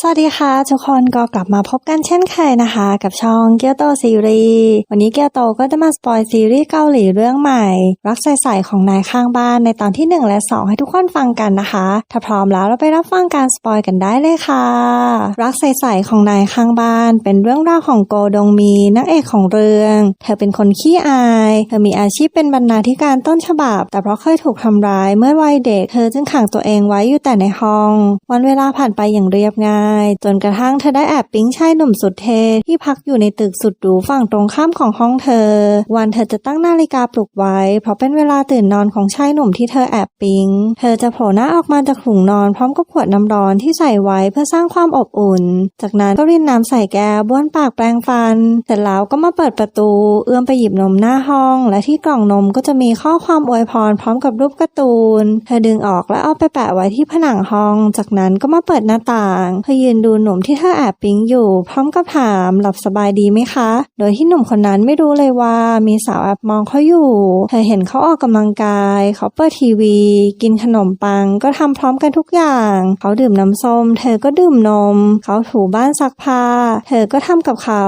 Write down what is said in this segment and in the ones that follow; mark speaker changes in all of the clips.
Speaker 1: สวัสดีค่ะ ทุกคนก็กลับมาพบกันเช่นเคยนะคะ กับช่องเกียวโตซีรีส์วันนี้เกียวโตก็จะมาสปอยซีรีส์เกาหลีเรื่องใหม่ รักใส่ๆของนายข้างบ้านในตอนที่ 1 และ 2 ให้ทุกคนฟังกันนะคะ ถ้าพร้อมแล้วเราไปรับฟังการสปอยกันได้เลยค่ะ รักใส่ๆของนายข้างบ้าน เป็นเรื่องราวของโกดงมีนักเอกของเรื่อง เธอเป็นคนขี้อาย เธอมีอาชีพเป็นบรรณาธิการต้นฉบับ แต่เพราะเคยถูกทำร้ายเมื่อวัยเด็ก เธอจึงขังตัวเองไว้อยู่แต่ในห้อง วันเวลาผ่านไปอย่างเรียบง่ายจนกระทั่งเธอได้แอบปิ๊งชายหนุ่มสุดเท่ที่พักอยู่ในตึกสุดหรูฝั่งตรงข้ามของห้องเธอ วันเธอจะตั้งนาฬิกาปลุกไว้ เพราะเป็นเวลาตื่นนอนของชายหนุ่มที่เธอแอบปิ๊ง เธอจะโผล่หน้าออกมาจากถุงนอนพร้อมกับขวดน้ำร้อนที่ใส่ไว้เพื่อสร้างความอบอุ่น จากนั้นก็รินน้ำใส่แก้วบ้วนปากแปรงฟัน เสร็จแล้วก็มาเปิดประตู เอื้อมไปหยิบนมหน้าห้อง และที่กล่องนมก็จะมีข้อความอวยพรพร้อมกับรูปการ์ตูน เธอดึงออกและเอาไปแปะไว้ที่ผนังห้อง จากนั้นก็มาเปิดหน้าต่างเธอยืนดูหนุ่มที่เธอแอบปิ๊งอยู่ พร้อมกับถามหลับสบายดีไหมคะ โดยที่หนุ่มคนนั้นไม่รู้เลยว่ามีสาวแอบมองเขาอยู่ เธอเห็นเขาออกกำลังกาย เขาเปิดทีวี กินขนมปัง ก็ทำพร้อมกันทุกอย่าง เขาดื่มน้ำส้ม เธอก็ดื่มนม เขาถูบ้านซักผ้า เธอก็ทำกับเขา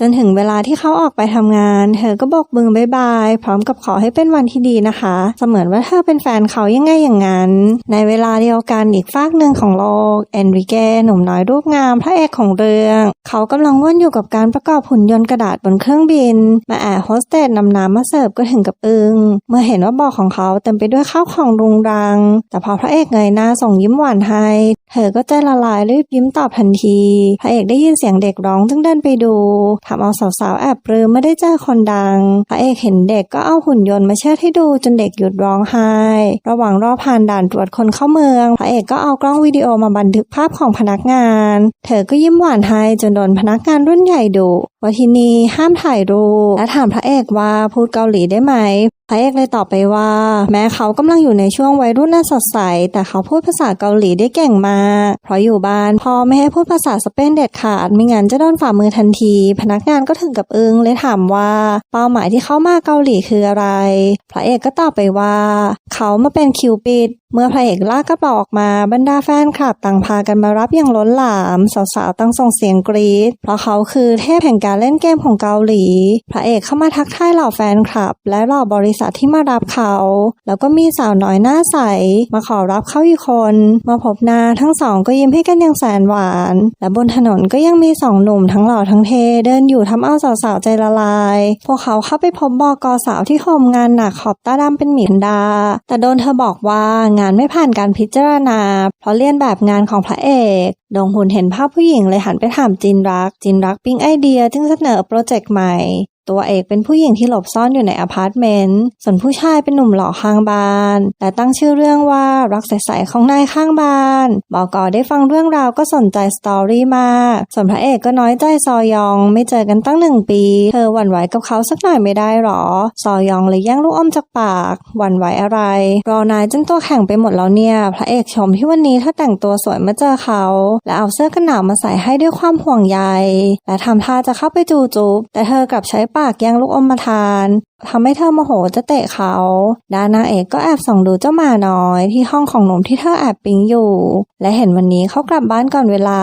Speaker 1: จนถึงเวลาที่เขาออกไปทำงาน เธอก็บอกมือบายบาย พร้อมกับขอให้เป็นวันที่ดีนะคะ เสมือนว่าเธอเป็นแฟนเขายังไงอย่างนั้น ในเวลาเดียวกันอีกฟากหนึ่งของโลกเอนริเก้หนุ่มน้อยรูปงามพระเอกของเรื่อง เขากำลังว่นอยู่กับการประกอบหุ่นยนต์กระดาษบนเครื่องบิน มาแอบโฮสเตสนำน้ำมาเสิร์ฟก็ถึงกับอึงเมื่อเห็นว่าบอกของเขาเต็มไปด้วยข้าวของรุงรัง แต่พอพระเอกเงยหน้าส่งยิ้มหวานให้ เธอก็ใจละลายรีบยิ้มตอบทันที พระเอกได้ยินเสียงเด็กร้องจึงเดินไปดูทำเอาสาวๆแอบปลื้มไม่ได้เจอคนดัง พระเอกเห็นเด็กก็เอาหุ่นยนต์มาเชิดให้ดูจนเด็กหยุดร้องไห้ ระหว่างรอผ่านด่านตรวจคนเข้าเมือง พระเอกก็เอากล้องวิดีโอมาบันทึกภาพของพนักงาน เธอก็ยิ้มหวานให้จนโดนพนักงานรุ่นใหญ่ดุ ว่าที่นี่ห้ามถ่ายรูปและถามพระเอกว่าพูดเกาหลีได้ไหม พระเอกเลยตอบไปว่า แม้เขากำลังอยู่ในช่วงวัยรุ่นน่าสดใส แต่เขาพูดภาษาเกาหลีได้เก่งมาก เพราะอยู่บ้านพ่อไม่ให้พูดภาษาสเปนเด็ดขาดไม่งั้นจะโดนฝ่ามือทันที พนักงานก็ถึงกับอึ้งเลยถามว่า เป้าหมายที่เขามาเกาหลีคืออะไร พระเอกก็ตอบไปว่า เขามาเป็นคิวปิด เมื่อพระเอกลากกระเป๋าออกมาบรรดาแฟนคลับต่างพากันมารับอย่างล้นหลามสาวๆตั้งส่งเสียงกรี๊ดเพราะเขาคือเทพแห่งการเล่นเกมของเกาหลี พระเอกเข้ามาทักทายเหล่าแฟนคลับ และเหล่าบริษัทที่มารับเขา แล้วก็มีสาวน้อยหน้าใสมาขอรับเขาอีกคนมื่อพบหน้าทั้งสองก็ยิ้มให้กันอย่างแสนหวาน และบนถนนก็ยังมีสองหนุ่มทั้งหล่อทั้งเทเดินอยู่ทำเอาสาวๆใจละลาย พวกเขาเข้าไปพบบอกอสาวที่โฮมงานหนักขอบตาดำเป็นหมีแพนดา แต่โดนเธอบอกว่างานไม่ผ่านการพิจารณา เพราะเลียนแบบงานของพระเอกดงหุนเห็นภาพผู้หญิงเลยหันไปถามจินรัก จินรักปิ๊งไอเดียจึงเสนอโปรเจกต์ใหม่ ตัวเอกเป็นผู้หญิงที่หลบซ่อนอยู่ในอพาร์ตเมนต์ ส่วนผู้ชายเป็นหนุ่มหล่อข้างบ้าน และตั้งชื่อเรื่องว่ารักใสๆของนายข้างบ้านบอกอได้ฟังเรื่องราวก็สนใจสตอรี่มาก ส่วนพระเอกก็น้อยใจซอยอง ไม่เจอกันตั้งหนึ่งปี เธอหวั่นไหวกับเขาสักหน่อยไม่ได้หรอ ซอยองเลยแย่งลูกอมจากปาก หวั่นไหวอะไร รอนายจนตัวแข็งไปหมดแล้วเนี่ย พระเอกชมที่วันนี้เธอแต่งตัวสวยมาเจอเขา และเอาเสื้อกันหนาวมาใส่ให้ด้วยความห่วงใย และทำท่าจะเข้าไปจูจุบแต่เธอกลับใช้ปากแย่งลูกอมมาทานทำให้เธอโมโหจะเตะเขาดานางเอกก็แอบส่องดูเจ้าหมาน้อยที่ห้องของหนุ่มที่เธอแอบปิ๊งอยู่ และเห็นวันนี้เขากลับบ้านก่อนเวลา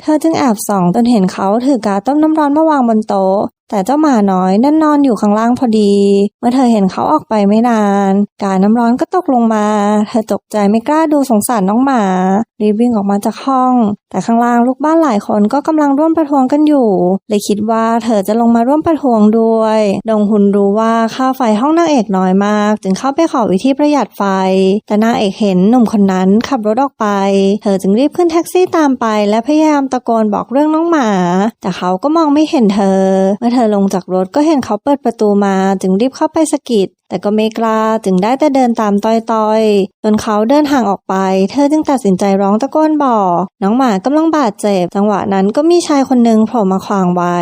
Speaker 1: เธอจึงแอบส่องจนเห็นเขาถือกาต้มน้ำร้อนมาวางบนโต๊ะ แต่เจ้าหมาน้อยนั่นนอนอยู่ข้างล่างพอดี เมื่อเธอเห็นเขาออกไปไม่นาน กาน้ำร้อนก็ตกลงมา เธอตกใจไม่กล้าดูสงสารน้องหมา รีบวิ่งออกมาจากห้อง แต่ข้างล่างลูกบ้านหลายคนก็กำลังร่วมประท้วงกันอยู่เลยคิดว่าเธอจะลงมาร่วมประท้วงด้วย ดงหุนรู้ว่าค่าไฟห้องนางเอกน้อยมาก จึงเข้าไปขอวิธีประหยัดไฟ แต่นางเอกเห็นหนุ่มคนนั้นขับรถออกไป เธอจึงรีบขึ้นแท็กซี่ตามไป และพยายามตะโกนบอกเรื่องน้องหมา แต่เขาก็มองไม่เห็นเธอเมื่อเธอลงจากรถก็เห็นเขาเปิดประตูมาจึงรีบเข้าไปสะกิดแต่ก็ไม่กล้าจึงได้แต่เดินตามต้อยๆ จนเขาเดินห่างออกไป เธอจึงตัดสินใจร้องตะโกนบอก น้องหมากำลังบาดเจ็บ จังหวะนั้นก็มีชายคนหนึ่งโผล่มาขวางไว้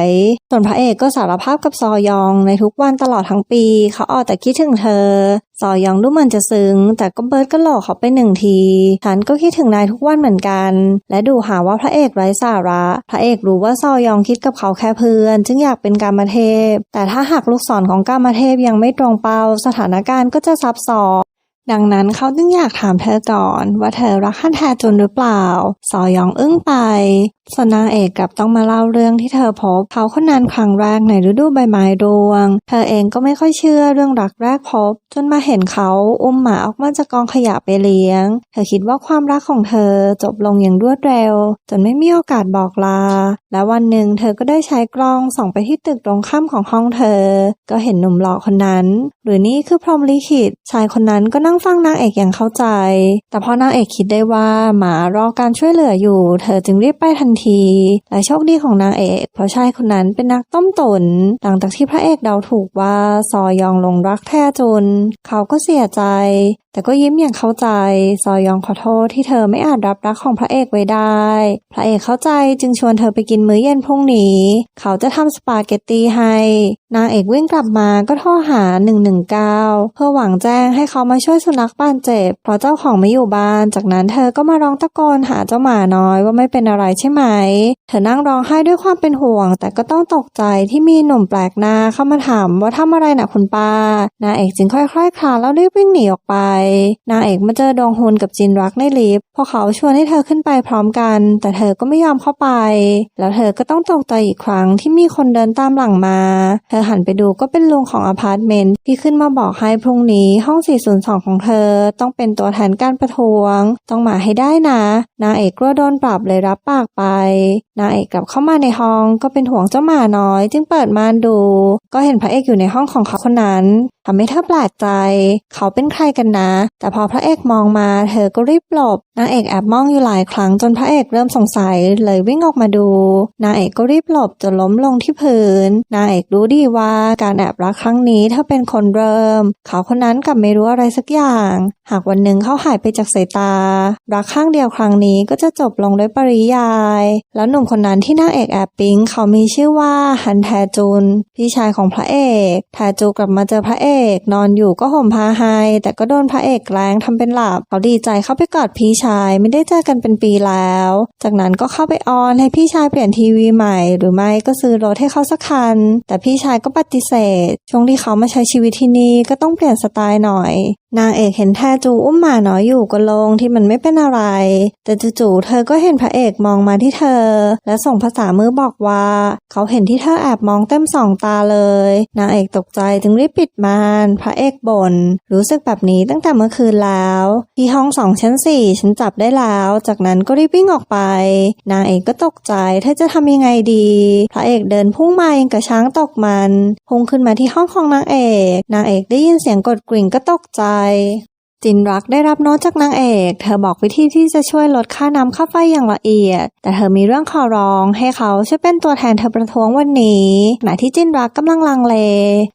Speaker 1: ส่วนพระเอกก็สารภาพกับซอยองในทุกวันตลอดทั้งปี เขาเอาแต่คิดถึงเธอ ซอยองดูเหมือนจะซึ้ง แต่ก็เบิร์ดก็หลอกเขาไปหนึ่งที ฉันก็คิดถึงนายทุกวันเหมือนกัน และดูหาว่าพระเอกไร้สาระ พระเอกรู้ว่าซอยองคิดกับเขาแค่เพื่อน จึงอยากเป็นกามเทพ แต่ถ้าหากลูกศรของกามเทพยังไม่ตรงเป้าสถานการณ์ก็จะซับซ้อนดังนั้นเขาจึงอยากถามเธอก่อนว่าเธอรักฮันแทจุนหรือเปล่า ซอยองอึ้งไปส่วนนางเอกกลับต้องมาเล่าเรื่องที่เธอพบเขาคนนั้นครั้งแรกในฤดูใบไม้ร่วง เธอเองก็ไม่ค่อยเชื่อเรื่องรักแรกพบ จนมาเห็นเขาอุ้มหมาออกมาจากกองขยะไปเลี้ยง เธอคิดว่าความรักของเธอจบลงอย่างรวดเร็ว จนไม่มีโอกาสบอกลา และวันหนึ่งเธอก็ได้ใช้กล้องส่องไปที่ตึกตรงข้ามของห้องเธอ ก็เห็นหนุ่มหล่อคนนั้น หรือนี่คือพรหมลิขิตชายคนนั้นก็นั่งฟังนางเอกอย่างเข้าใจ แต่พอนางเอกคิดได้ว่าหมารอการช่วยเหลืออยู่ เธอจึงรีบไปทันที และโชคดีของนางเอก เพราะชายคนนั้นเป็นนักต้มตุนหลังจากที่พระเอกเดาถูกว่าซอยองลงรักแท้จุน เขาก็เสียใจ แต่ก็ยิ้มอย่างเข้าใจ ซอยองขอโทษที่เธอไม่อาจรับรักของพระเอกไว้ได้ พระเอกเข้าใจจึงชวนเธอไปกินมื้อเย็นพรุ่งนี้ เขาจะทำสปาเกตตีให้ นางเอกวิ่งกลับมาก็โทรหา 119 เพื่อหวังแจ้งให้เขามาช่วยสุนัขบาดเจ็บเพราะเจ้าของไม่อยู่บ้าน จากนั้นเธอก็มาร้องตะโกนหาเจ้าหมาน้อยว่าไม่เป็นอะไรใช่ไหม เธอนั่งร้องไห้ด้วยความเป็นห่วง แต่ก็ต้องตกใจที่มีหนุ่มแปลกหน้าเข้ามาถามว่าทำอะไรนะคุณป้านางเอกจึงค่อยๆคลานแล้วรีบวิ่งหนีออกไปนางเอกมาเจอดองฮุนกับจินรักในลิฟต์พอเขาชวนให้เธอขึ้นไปพร้อมกัน แต่เธอก็ไม่ยอมเข้าไป แล้วเธอก็ต้องตกใจอีกครั้งที่มีคนเดินตามหลังมาเธอหันไปดูก็เป็นลุงของอพาร์ตเมนต์ที่ขึ้นมาบอกให้พรุ่งนี้ห้อง 402 ของเธอ ต้องเป็นตัวแทนการประท้วง ต้องมาให้ได้นะ นางเอกกลัวโดนปรับเลยรับปากไป นางเอกกลับเข้ามาในห้องก็เป็นห่วงเจ้าหมาน้อย จึงเปิดม่านดู ก็เห็นพระเอกอยู่ในห้องของเขาคนนั้นทำให้เธอแปลกใจ เขาเป็นใครกันนะ แต่พอพระเอกมองมา เธอก็รีบหลบ นางเอกแอบมองอยู่หลายครั้งจนพระเอกเริ่มสงสัยเลยวิ่งออกมาดู นางเอกก็รีบหลบจนล้มลงที่พื้น นางเอกรู้ดีว่าการแอบรักครั้งนี้เธอเป็นคนเริ่ม เขาคนนั้นกลับไม่รู้อะไรสักอย่าง หากวันหนึ่งเขาหายไปจากสายตา รักข้างเดียวครั้งนี้ก็จะจบลงด้วยปริยาย แล้วหนุ่มคนนั้นที่นางเอกแอบปิ๊งเขามีชื่อว่าฮันแทจุน พี่ชายของพระเอกแทจูกลับมาเจอพระเอก นอนอยู่ก็ห่มผ้าให้แต่ก็โดนพระเอกแกล้งทำเป็นหลับ เขาดีใจเข้าไปกอดพี่ชายไม่ได้เจอกันเป็นปีแล้ว จากนั้นก็เข้าไปออนให้พี่ชายเปลี่ยนทีวีใหม่ หรือไม่ก็ซื้อรถให้เขาสักคัน แต่พี่ชายก็ปฏิเสธ ช่วงที่เขามาใช้ชีวิตที่นี่ก็ต้องเปลี่ยนสไตล์หน่อย นางเอกเห็นแทจูอุ้มหมาน้อยอยู่ก็ลงที่มันไม่เป็นอะไร แต่จู่ๆเธอก็เห็นพระเอกมองมาที่เธอ และส่งภาษามือบอกว่า เขาเห็นที่เธอแอบมองเต็มสองตาเลย นางเอกตกใจจึงรีบปิดมานพระเอกบ่นรู้สึกแบบนี้ตั้งแต่เมื่อคืนแล้ว ที่ห้องสองชั้นสี่ฉันจับได้แล้ว จากนั้นก็รีบวิ่งออกไป นางเอกก็ตกใจเธอจะทำยังไงดี พระเอกเดินพุ่งมายังกับช้างตกมันพุ่งขึ้นมาที่ห้องของนางเอก นางเอกได้ยินเสียงกดกริ่งก็ตกใจ Bye. จินรักได้รับโน้ตจากนางเอก เธอบอกวิธีที่จะช่วยลดค่าน้ำค่าไฟอย่างละเอียด แต่เธอมีเรื่องขอร้องให้เขาช่วยเป็นตัวแทนเธอประท้วงวันนี้ขณะที่จินรักกำลังลังเล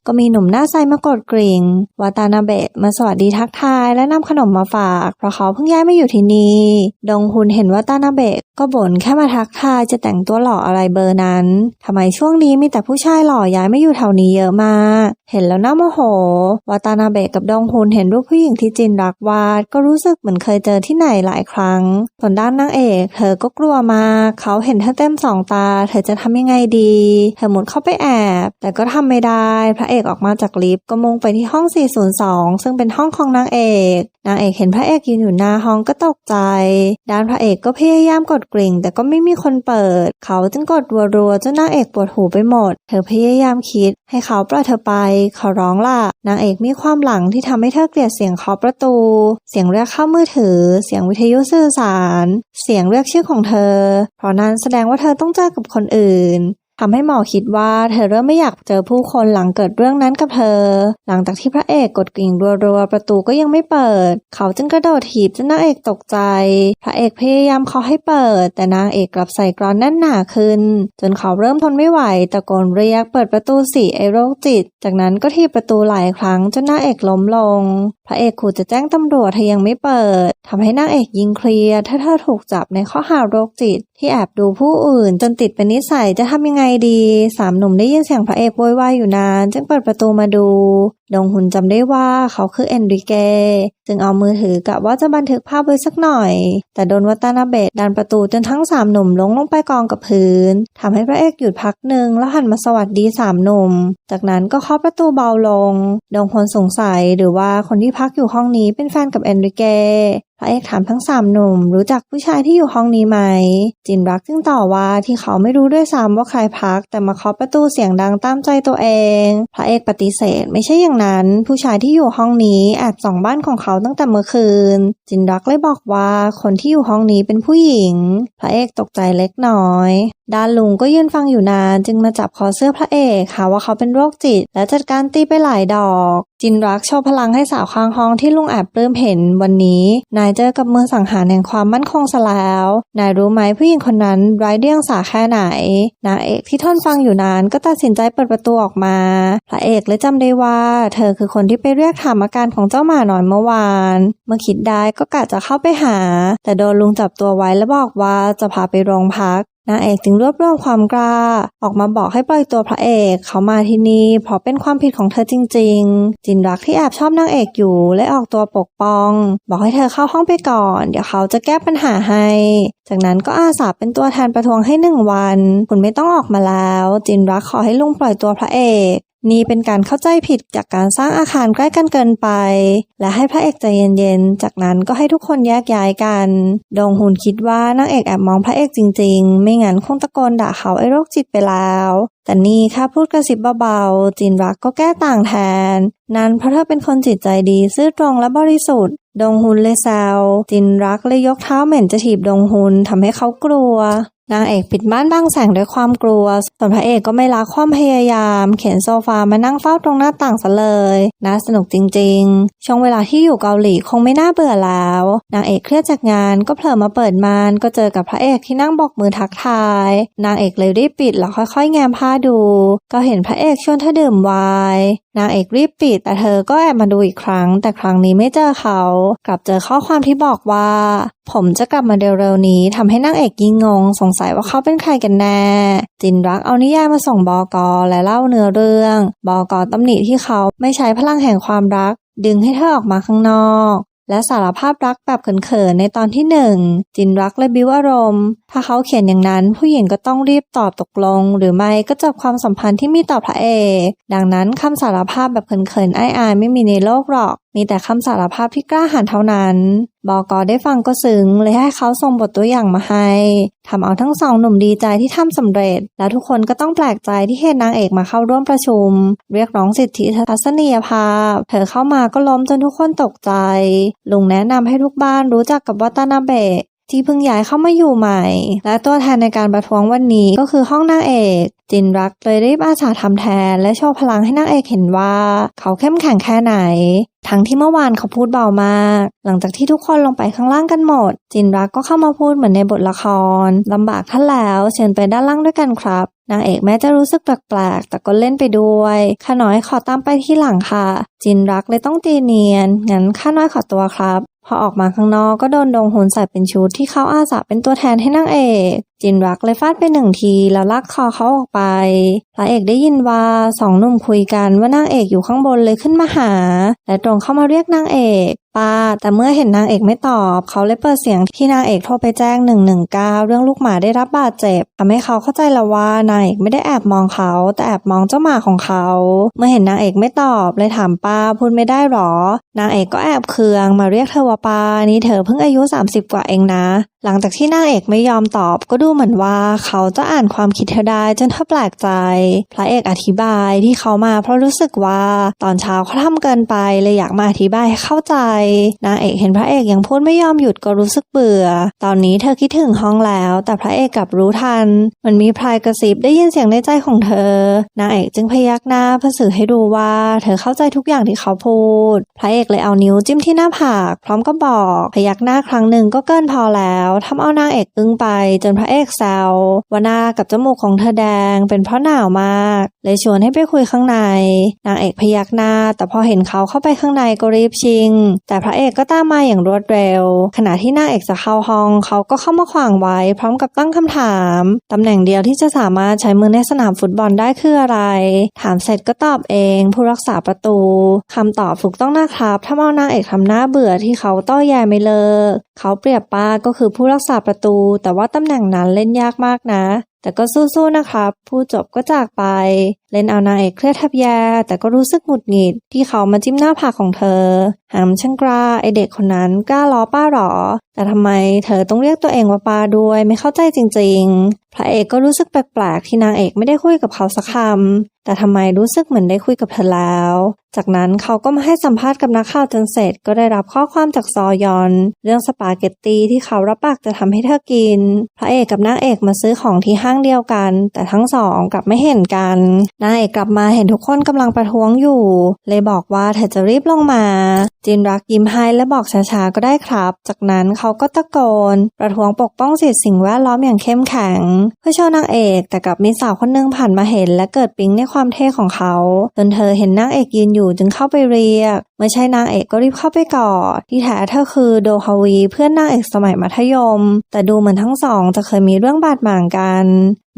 Speaker 1: ก็มีหนุ่มหน้าใสมากดกริ่งวาตานาเบะมาสวัสดีทักทายและนำขนมมาฝาก เพราะเขาเพิ่งย้ายมาอยู่ที่นี่ ดงฮุนเห็นวาตานาเบะก็บ่นแค่มาทักทายจะแต่งตัวหล่ออะไรเบอร์นั้นทำไมช่วงนี้มีแต่ผู้ชายหล่อย้ายมาอยู่แถวนี้เยอะมาก เห็นแล้วน่าโมโหวาตานาเบะกับดงฮุนเห็นรูปผู้หญิงที่จินรักวาดก็รู้สึกเหมือนเคยเจอที่ไหนหลายครั้ง ส่วนด้านนางเอก เธอก็กลัวมาก เขาเห็นเธอเต็มสองตา เธอจะทำยังไงดี เธอมุดเข้าไปแอบ แต่ก็ทำไม่ได้ พระเอกออกมาจากลิฟต์ก็มุ่งไปที่ห้อง 402 ซึ่งเป็นห้องของนางเอก นางเอกเห็นพระเอกยืนอยู่หน้าห้องก็ตกใจ ด้านพระเอกก็พยายามกดกริ่ง แต่ก็ไม่มีคนเปิด เขาจึงกดรัวๆจนนางเอกปวดหูไปหมด เธอพยายามคิด ให้เขาปล่อยเธอไป เขอร้องล่ะ นางเอกมีความหลังที่ทำให้เธอเกลียดเสียงเคาะประตู เสียงเรียกเข้ามือถือ เสียงวิทยุสื่อสาร เสียงเรียกชื่อของเธอ เพราะนั้นแสดงว่าเธอต้องเจอกับคนอื่น ทำให้หมอคิดว่าเธอเริ่มไม่อยากเจอผู้คนหลังเกิดเรื่องนั้นกับเธอ หลังจากที่พระเอกกดกริ่งรัวๆประตูก็ยังไม่เปิด เขาจึงกระโดดถีบจนนางเอกตกใจ พระเอกพยายามเคาะให้เปิด แต่นางเอกกลับใส่กรอนแน่นหนาขึ้น จนเขาเริ่มทนไม่ไหวตะโกนเรียกเปิดประตูสิไอโรคจิต จากนั้นก็ถีบประตูหลายครั้งจนนางเอกล้มลง พระเอกขู่จะแจ้งตำรวจเธอยังไม่เปิดทำให้นางเอกยิงเคลียร์ถ้าเธอถูกจับในข้อหาโรคจิต ที่แอบดูผู้อื่น จนติดเป็นนิสัยจะทำยังไงดี สามหนุ่มได้ยินเสียงพระเอกโวยวายอยู่นาน จึงเปิดประตูมาดู ดงหุนจำได้ว่าเขาคือเอนริเก จึงเอามือถือกะว่าจะบันทึกภาพไว้สักหน่อย แต่โดนวัตานาเบะดันประตูจนทั้งสามหนุ่มล้มลงไปกองกับพื้นทำให้พระเอกหยุดพักหนึ่งแล้วหันมาสวัสดีสามหนุ่ม จากนั้นก็เคาะประตูเบาลง ดงหุนสงสัยหรือว่าคนที่พักอยู่ห้องนี้เป็นแฟนกับเอนริเก พระเอกถามทั้งสามหนุ่มรู้จักผู้ชายที่อยู่ห้องนี้ไหม จินรักจึงต่อว่าที่เขาไม่รู้ด้วยซ้ำว่าใครพัก แต่มาเคาะประตูเสียงดังตามใจตัวเอง พระเอกปฏิเสธไม่ใช่อย่างนั้น ผู้ชายที่อยู่ห้องนี้แอบส่องบ้านของเขาตั้งแต่เมื่อคืน จินรักเลยบอกว่าคนที่อยู่ห้องนี้เป็นผู้หญิง พระเอกตกใจเล็กน้อย ด้านลุงก็ยืนฟังอยู่นานจึงมาจับคอเสื้อพระเอกหาว่าเขาเป็นโรคจิต และจัดการตีไปหลายดอก จินรักโชว์พลังให้สาวข้างห้องที่ลุงแอบปลื้มเห็นวันนี้ นายเจอกับมือสังหารแห่งความมั่นคงซะแล้ว นายรู้ไหมผู้หญิงคนนั้นไร้เดียงสาแค่ไหนนางเอกที่ทนฟังอยู่นานก็ตัดสินใจเปิดประตูออกมา พระเอกเลยจำได้ว่า เธอคือคนที่ไปเรียกถามอาการของเจ้าหมาหน่อยเมื่อวาน เมื่อคิดได้ก็กะจะเข้าไปหา แต่โดนลุงจับตัวไว้และบอกว่าจะพาไปโรงพัก นางเอกจึงรวบรวมความกล้า ออกมาบอกให้ปล่อยตัวพระเอกเขามาที่นี่เพราะเป็นความผิดของเธอจริง ๆ จินรักที่แอบชอบนางเอกอยู่และออกตัวปกป้อง บอกให้เธอเข้าห้องไปก่อน เดี๋ยวเขาจะแก้ปัญหาให้ จากนั้นก็อาสาเป็นตัวแทนประท้วงให้หนึ่งวัน คุณไม่ต้องออกมาแล้ว จินรักขอให้ลุงปล่อยตัวพระเอก นี่เป็นการเข้าใจผิดจากการสร้างอาคารใกล้กันเกินไป และให้พระเอกใจเย็นๆ จากนั้นก็ให้ทุกคนแยกย้ายกัน ดงหุนคิดว่านางเอกแอบมองพระเอกจริงๆ ไม่งั้นคงตะโกนด่าเขาไอ้โรคจิตไปแล้ว แต่นี่ค่ะพูดกระซิบเบาๆจินรักก็แก้ต่างแทน นั้นเพราะเธอเป็นคนจิตใจดีซื่อตรงและบริสุทธิ์ ดงฮุนเลยแซวจินรักเลยยกเท้าเหม็นจะถีบดงฮุนทำให้เขากลัวนางเอกปิดม่านบังแสงด้วยความกลัว ส่วนพระเอกก็ไม่ละความพยายาม เข็นโซฟามานั่งเฝ้าตรงหน้าต่างซะเลย น่าสนุกจริงๆ ช่วงเวลาที่อยู่เกาหลีคงไม่น่าเบื่อแล้ว นางเอกเครียดจากงานก็เผลอมาเปิดม่านก็เจอกับพระเอกที่นั่งบอกมือทักทาย นางเอกเลยรีบปิดแล้วค่อยๆ แง้มผ้าดู ก็เห็นพระเอกชวนเธอดื่มไวน์นางเอกรีบปิด แต่เธอก็แอบมาดูอีกครั้ง แต่ครั้งนี้ไม่เจอเขา กลับเจอข้อความที่บอกว่า ผมจะกลับมาเร็วๆนี้ทำให้นางเอกยิ่งงง สงสัยว่าเขาเป็นใครกันแน่ จินรักเอานิยายมาส่งบอกอและเล่าเนื้อเรื่อง บอกอตำหนิที่เขาไม่ใช้พลังแห่งความรักดึงให้เธอออกมาข้างนอก และสารภาพรักแบบเขินๆในตอนที่หนึ่งจินรักและบิวอารมณ์ ถ้าเขาเขียนอย่างนั้นผู้หญิงก็ต้องรีบตอบตกลง หรือไม่ก็จบความสัมพันธ์ที่มีต่อพระเอกดังนั้นคำสารภาพแบบเขินๆอ้ายๆไม่มีในโลกหรอกมีแต่คำสารภาพที่กล้าหาญเท่านั้น บอกอได้ฟังก็ซึ้งเลยให้เขาส่งบทตัวอย่างมาให้ทำเอาทั้งสองหนุ่มดีใจที่ทำสำเร็จ แล้วทุกคนก็ต้องแปลกใจที่เห็นนางเอกมาเข้าร่วมประชุม เรียกร้องสิทธิทัศนียภาพ เธอเข้ามาก็ล้มจนทุกคนตกใจ ลุงแนะนำให้ทุกบ้านรู้จักกับวัตานาเบะ ที่เพิ่งย้ายเข้ามาอยู่ใหม่ และตัวแทนในการประท้วงวันนี้ก็คือห้องนางเอก จินรักเลยรีบอาสาทำแทน และโชว์พลังให้นางเอกเห็นว่า เขาเข้มแข็งแค่ไหน ทั้งที่เมื่อวานเขาพูดเบามาก หลังจากที่ทุกคนลงไปข้างล่างกันหมด จินรักก็เข้ามาพูดเหมือนในบทละครลำบากท่านแล้วเชิญไปด้านล่างด้วยกันครับนางเอกแม้จะรู้สึกแปลกๆ แต่ก็เล่นไปด้วย ข้าน้อยขอตามไปที่หลังค่ะ จินรักเลยต้องตีเนียน งั้นข้าน้อยขอตัวครับ พอออกมาข้างนอกก็โดนดงหุนใส่เป็นชุดที่เขาอาสาเป็นตัวแทนให้นางเอก จินรักเลยฟาดไปหนึ่งทีแล้วลากคอเขาออกไป พระเอกได้ยินว่าสองหนุ่มคุยกันว่านางเอกอยู่ข้างบนเลยขึ้นมาหา และตรงเข้ามาเรียกนางเอกป้า แต่เมื่อเห็นนางเอกไม่ตอบ เขาเลยเปิดเสียงที่นางเอกโทรไปแจ้ง 119 เรื่องลูกหมาได้รับบาดเจ็บทำให้เขาเข้าใจแล้วว่านางเอกไม่ได้แอบมองเขา แต่แอบมองเจ้าหมาของเขา เมื่อเห็นนางเอกไม่ตอบเลยถามป้าพูดไม่ได้หรอ นางเอกก็แอบเคืองมาเรียกเธอว่าป้านี่เธอเพิ่งอายุ 30 กว่าเองนะหลังจากที่นางเอกไม่ยอมตอบก็ดูเหมือนว่าเขาจะอ่านความคิดเธอได้จนเธอแปลกใจ พระเอกอธิบายที่เขามาเพราะรู้สึกว่าตอนเช้าเขาทำเกินไปเลยอยากมาอธิบายให้เข้าใจ นางเอกเห็นพระเอกยังพูดไม่ยอมหยุดก็รู้สึกเบื่อ ตอนนี้เธอคิดถึงห้องแล้ว แต่พระเอกกลับรู้ทัน มันมีพลายกระซิบได้ยินเสียงในใจของเธอ นางเอกจึงพยักหน้าเพื่อสื่อให้รู้ว่าเธอเข้าใจทุกอย่างที่เขาพูด พระเอกเลยเอานิ้วจิ้มที่หน้าผาก พร้อมก็บอก พยักหน้าครั้งหนึ่งก็เกินพอแล้วแล้วทำเอานางเอกอึ้งไป จนพระเอกแซวว่าหน้ากับจมูกของเธอแดงเป็นเพราะหนาวมาก เลยชวนให้ไปคุยข้างใน นางเอกพยักหน้า แต่พอเห็นเขาเข้าไปข้างในก็รีบชิง แต่พระเอกก็ตามมาอย่างรวดเร็ว ขณะที่นางเอกจะเข้าห้องเขาก็เข้ามาขวางไว้ พร้อมกับตั้งคำถามตำแหน่งเดียวที่จะสามารถใช้มือในสนามฟุตบอลได้คืออะไร ถามเสร็จก็ตอบเอง ผู้รักษาประตูคำตอบถูกต้องนะครับถ้าเอานางเอกทำหน้าเบื่อที่เขาต้อแยไม่เลิก เขาเปรียบป้าก็คือผู้รักษาประตู แต่ว่าตำแหน่งนั้นเล่นยากมากนะ แต่ก็สู้ๆนะครับ ผู้จบก็จากไป เล่นเอานางเอกเครียดแทบแย่แต่ก็รู้สึกหงุดหงิด ที่เขามาจิ้มหน้าผากของเธอ หามช่างกล้าไอเด็กคนนั้นกล้าล้อป้าหรอ แต่ทำไมเธอต้องเรียกตัวเองว่าป้าด้วยไม่เข้าใจจริง ๆ พระเอกก็รู้สึกแปลกๆที่นางเอกไม่ได้คุยกับเขาสักคำแต่ทำไมรู้สึกเหมือนได้คุยกับเธอแล้วจากนั้นเขาก็มาให้สัมภาษณ์กับนักข่าวจนเสร็จก็ได้รับข้อความจากซอยอน เรื่องสปาเกตตีที่เขารับปากจะทำให้เธอกิน พระเอกกับนางเอกมาซื้อของที่ห้างเดียวกัน แต่ทั้งสองกลับไม่เห็นกันนางเอกกลับมาเห็นทุกคนกำลังประท้วงอยู่ เลยบอกว่าเธอจะรีบลงมา จินรักยิ้มให้และบอกช้าๆก็ได้ครับ จากนั้นเขาก็ตะโกน ประท้วงปกป้องสิทธิสิ่งแวดล้อมอย่างเข้มแข็ง เพื่อโชว์นางเอกแต่กลับมีสาวคนหนึงผ่านมาเห็น และเกิดปิ๊งในความเท่ของเขาจนเธอเห็นนางเอกยืนอยู่จึงเข้าไปเรียกเมื่อใช่นางเอกก็รีบเข้าไปกอดที่แท้เธอคือโดฮาวีเพื่อนนางเอกสมัยมัธยม แต่ดูเหมือนทั้งสองจะเคยมีเรื่องบาดหมางกัน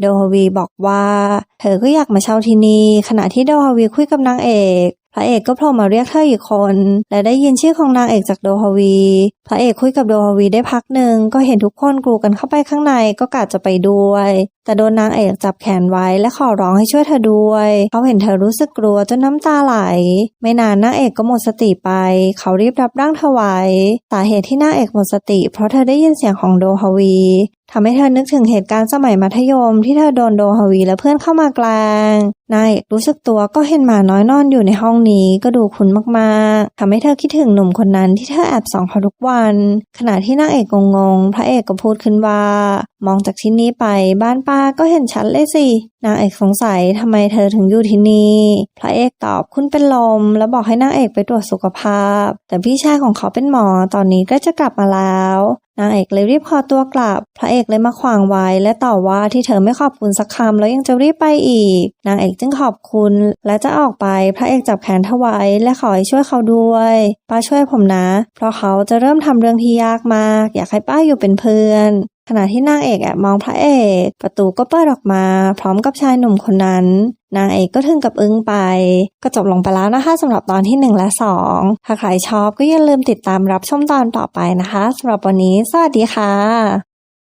Speaker 1: โดฮาวีบอกว่า เธอก็อยากมาเช่าที่นี่ขณะที่โดฮาวีคุยกับนางเอก พระเอกก็โผล่มาเรียกเธออีกคน และได้ยินชื่อของนางเอกจากโดฮาวี พระเอกคุยกับโดฮาวีได้พักหนึ่งก็เห็นทุกคนกรูกันเข้าไปข้างในก็กะจะไปด้วย แต่โดนนางเอกจับแขนไว้และขอร้องให้ช่วยเธอด้วย เขาเห็นเธอรู้สึกกลัวจนน้ำตาไหล ไม่นานนางเอกก็หมดสติไป เขารีบรับร่างเธอไว้สาเหตุที่นางเอกหมดสติ เพราะเธอได้ยินเสียงของโดฮาวี ทำให้เธอนึกถึงเหตุการณ์สมัยมัธยมที่เธอโดนโดฮาวีและเพื่อนเข้ามากลางนางเอกรู้สึกตัวก็เห็นหมาน้อยนอนอยู่ในห้องนี้ก็ดูคุ้นมากๆทำให้เธอคิดถึงหนุ่มคนนั้นที่เธอแอบส่องเขาทุกวัน ขณะที่นางเอกงงๆพระเอกก็พูดขึ้นว่า มองจากที่นี้ไปบ้านป้าก็เห็นชัดเลยสินางเอกสงสัยทำไมเธอถึงอยู่ที่นี่พระเอกตอบคุณเป็นลม แล้วบอกให้นางเอกไปตรวจสุขภาพ แต่พี่ชายของเขาเป็นหมอตอนนี้ก็จะกลับมาแล้ว นางเอกเลยรีบขอตัวกลับ พระเอกเลยมาขวางไว้ และต่อว่าที่เธอไม่ขอบคุณสักคำแล้วยังจะรีบไปอีก นางเอกจึงขอบคุณและจะออกไป พระเอกจับแขนเธอไว้และขอให้ช่วยเขาด้วยป้าช่วยผมนะ เพราะเขาจะเริ่มทำเรื่องที่ยากมาก อยากให้ป้าอยู่เป็นเพื่อน ณะที่นางเอกแอบมองพระเอก ประตูก็เปิดออกมา พร้อมกับชายหนุ่มคนนั้น นางเอกก็ถึงกับอึ้งไป ก็จบลงไปแล้วนะคะสำหรับตอนที่ 1 และ 2 ถ้าใครชอบก็อย่าลืมติดตามรับชมตอนต่อไปนะคะสำหรับวันนี้ สวัสดีค่ะ